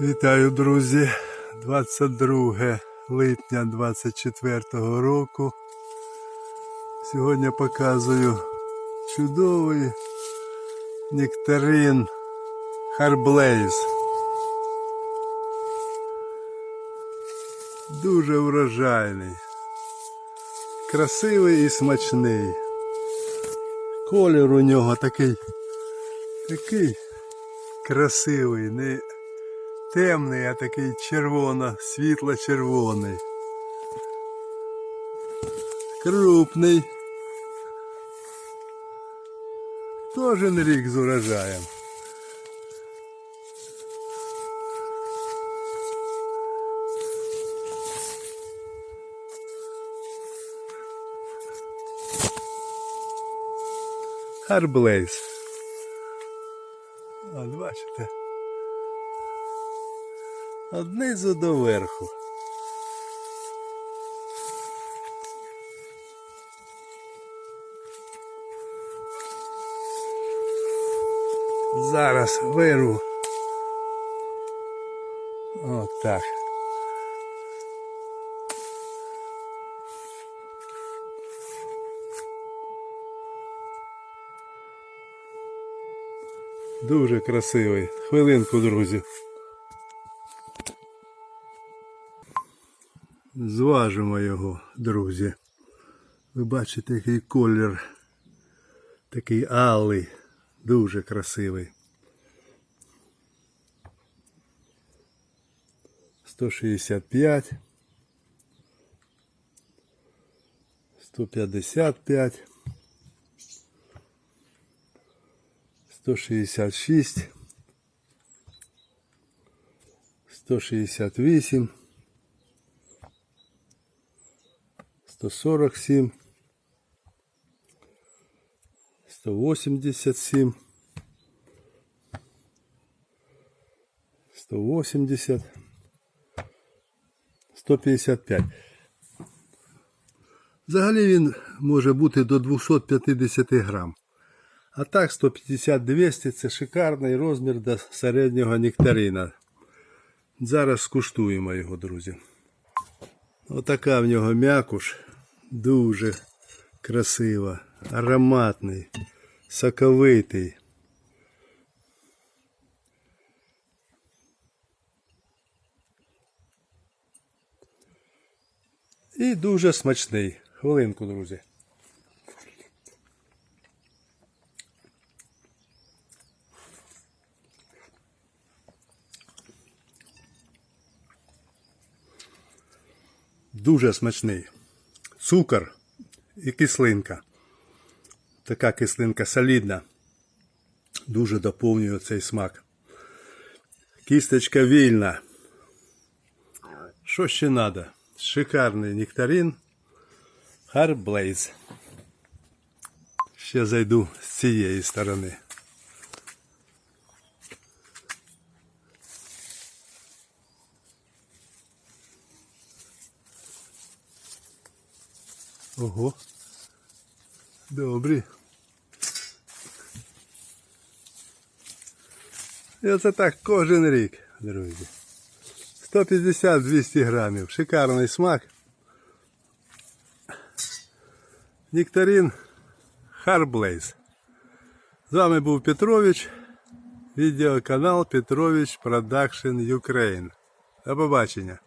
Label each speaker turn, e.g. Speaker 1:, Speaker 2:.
Speaker 1: Вітаю, друзі! 22 липня 24 року. Сьогодні показую чудовий нектарин Харблейз. Дуже врожайний, красивий і смачний. Колір у нього такий, такий красивий, не темний, а такий червоно, світло-червоний. Крупний. Кожен рік з урожаєм. Харблейз. От бачите. От низу до верху. Зараз вирву. Так. Дуже красивий. Хвилинку, друзі. Зважимо його, друзі. Ви бачите, який колір. Такий алий. Дуже красивий. 165. 155. 166. 168. 147, 187, 180, 155. Взагалі він може бути до 250 грам. А так 150-200 це шикарний розмір до середнього нектарина. Зараз скуштуємо його, друзі. Отака в нього м'якуш. Дуже красива, ароматний, соковитий. І дуже смачний. Хвилинку, друзі. Дуже смачний. Цукор і кислинка. Така кислинка солідна. Дуже доповнює цей смак. Кісточка вільна. Що ще треба? Шикарний нектарин. Харблейз. Ще зайду з цієї сторони. Ого. Добрі. І оце так кожен рік, друзі. 150-200 грамів. Шикарний смак. Нектарин Харблейз. З вами був Петрович. Відеоканал Петрович Продакшн Ukraine. До побачення.